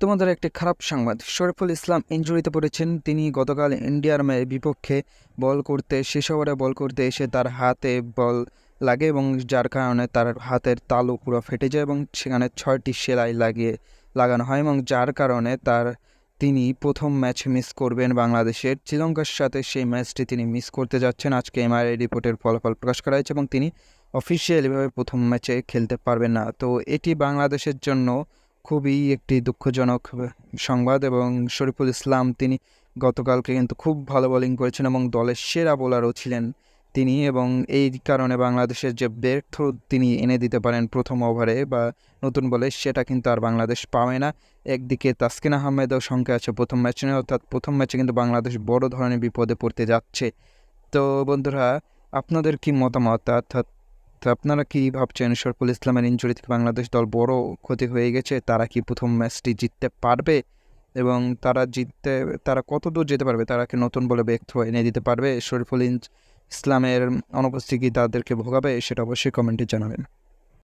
তোমাদের একটি খারাপ সংবাদ। শরীফুল ইসলাম ইঞ্জুরিতে পড়েছেন। তিনি গতকাল ইন্ডিয়ার বিপক্ষে বল করতে, শেষ ওভারে বল করতে এসে তার হাতে বল লাগে এবং যার কারণে তার হাতের তালু পুরো ফেটে যায় এবং সেখানে ছয়টি সেলাই লাগিয়ে লাগানো হয় এবং যার কারণে তার তিনি প্রথম ম্যাচ মিস করবেন বাংলাদেশের। শ্রীলঙ্কার সাথে সেই ম্যাচটি তিনি মিস করতে যাচ্ছেন। আজকে এমআরআই রিপোর্টের ফলাফল প্রকাশ করা হয়েছে এবং তিনি অফিসিয়ালিভাবে প্রথম ম্যাচে খেলতে পারবেন না। তো এটি বাংলাদেশের জন্য খুবই একটি দুঃখজনক সংবাদ এবং শরীফুল ইসলাম তিনি গতকালকে কিন্তু খুব ভালো বোলিং করেছেন এবং দলের সেরা বোলারও ছিলেন তিনি এবং এই কারণে বাংলাদেশের যে থ্রু তিনি এনে দিতে পারেন প্রথম ওভারে বা নতুন বলে সেটা কিন্তু আর বাংলাদেশ পাবে না। একদিকে তাসকিন আহমেদও সংখ্যা আছে প্রথম ম্যাচে অর্থাৎ প্রথম ম্যাচে কিন্তু বাংলাদেশ বড় ধরনের বিপদে পড়তে যাচ্ছে। তো বন্ধুরা, আপনাদের কি মতামত? অর্থাৎ তো আপনারা কি ভাবছেন শরফুল ইসলামের ইঞ্জুরি থেকে বাংলাদেশ দল বড় ক্ষতি হয়ে গেছে? তারা কি প্রথম ম্যাচটি জিততে পারবে? এবং তারা জিততে, তারা কত দূর যেতে পারবে? তারা কি নতুন বলে ব্যক্ত থ্রো এনে দিতে পারবে? শরীফুল ইসলামের অনুপস্থিতি তাদেরকে ভোগাবে সেটা অবশ্যই কমেন্টে জানাবেন।